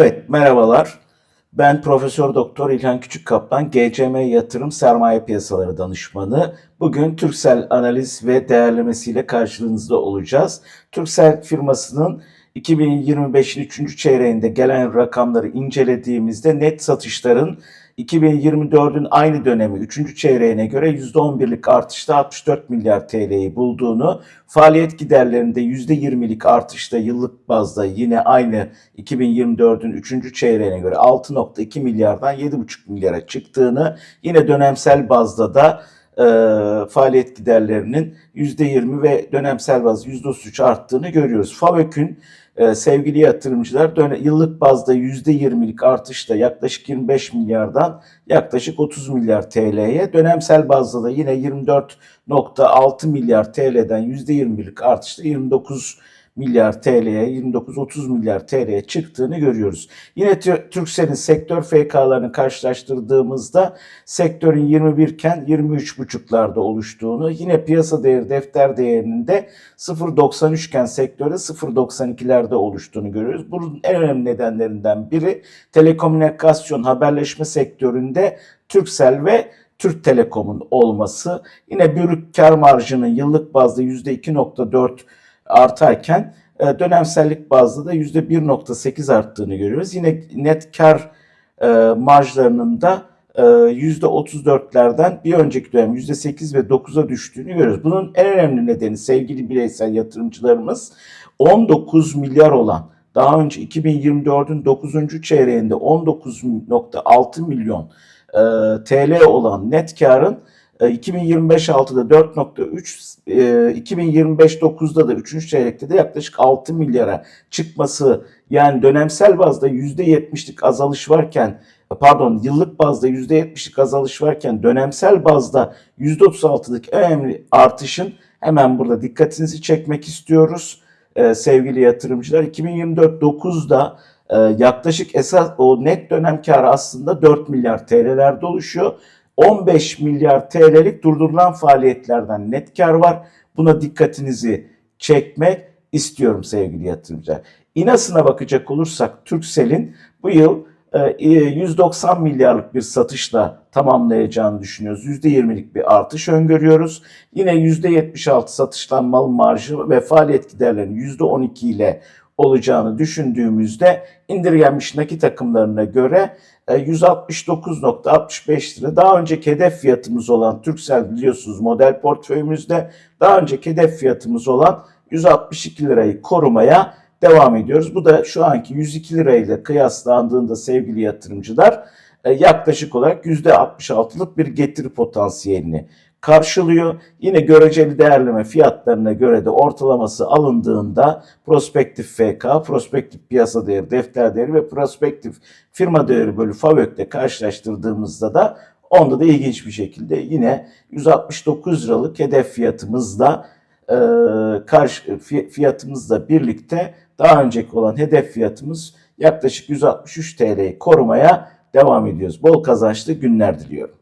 Evet, merhabalar. Ben Profesör Doktor İlhan Küçükkaplan, GCM Yatırım Sermaye Piyasaları Danışmanı. Bugün Türksel analiz ve değerlemesiyle karşınızda olacağız. Türksel firmasının 2025'in 3. çeyreğinde gelen rakamları incelediğimizde net satışların 2024'ün aynı dönemi 3. çeyreğine göre %11'lik artışta 64 milyar TL'yi bulduğunu, faaliyet giderlerinde %20'lik artışta yıllık bazda yine aynı 2024'ün 3. çeyreğine göre 6.2 milyardan 7.5 milyara çıktığını, yine dönemsel bazda da e, faaliyet giderlerinin %20 ve dönemsel bazda %33 arttığını görüyoruz. FAVÖK'ün e, sevgili yatırımcılar döne, yıllık bazda %20'lik artışla yaklaşık 25 milyardan yaklaşık 30 milyar TL'ye dönemsel bazda da yine 24.6 milyar TL'den %21'lik artışla 29 milyar TL'ye 29-30 milyar TL'ye çıktığını görüyoruz. Yine Tü- Turkcell'in sektör FK'larını karşılaştırdığımızda sektörün 21 iken 23,5'larda oluştuğunu, yine piyasa değeri defter değerinin de 0.93 iken sektörde 0.92'lerde oluştuğunu görüyoruz. Bunun en önemli nedenlerinden biri telekomünikasyon haberleşme sektöründe Turkcell ve Türk Telekom'un olması. Yine brüt kar marjının yıllık bazda %2.4 artarken e, dönemsellik bazda da %1.8 arttığını görüyoruz. Yine net kar e, marjlarının da e, %34'lerden bir önceki dönem %8 ve 9'a düştüğünü görüyoruz. Bunun en önemli nedeni sevgili bireysel yatırımcılarımız 19 milyar olan daha önce 2024'ün 9. çeyreğinde 19.6 milyon e, TL olan net karın e, 2025 6'da 4.3, e, 2025 9'da da 3. çeyrekte de yaklaşık 6 milyara çıkması yani dönemsel bazda %70'lik azalış varken pardon yıllık bazda %70'lik azalış varken dönemsel bazda %36'lık önemli artışın hemen burada dikkatinizi çekmek istiyoruz e, sevgili yatırımcılar. 2024 9'da e, yaklaşık esas o net dönem karı aslında 4 milyar TL'lerde oluşuyor. 15 milyar TL'lik durdurulan faaliyetlerden net kar var. Buna dikkatinizi çekmek istiyorum sevgili yatırımcılar. İNAS'ına bakacak olursak Turkcell'in bu yıl e, 190 milyarlık bir satışla tamamlayacağını düşünüyoruz. %20'lik bir artış öngörüyoruz. Yine %76 satışlanmalı marjı ve faaliyet giderlerinin %12 ile olacağını düşündüğümüzde indirgenmiş nakit akımlarına göre e, 169.65 lira daha önceki hedef fiyatımız olan Turkcell biliyorsunuz model portföyümüzde daha önceki hedef fiyatımız olan 162 lirayı korumaya devam ediyoruz. Bu da şu anki 102 lirayla kıyaslandığında sevgili yatırımcılar e, yaklaşık olarak %66'lık bir getiri potansiyelini karşılıyor. Yine göreceli değerleme fiyatlarına göre de ortalaması alındığında prospektif FK, prospektif piyasa değeri, defter değeri ve prospektif firma değeri bölü FAVÖK'le karşılaştırdığımızda da onda da ilginç bir şekilde yine 169 liralık hedef fiyatımızla e, karşı fi- fiyatımızla birlikte daha önceki olan hedef fiyatımız yaklaşık 163 TL'yi korumaya devam ediyoruz. Bol kazançlı günler diliyorum.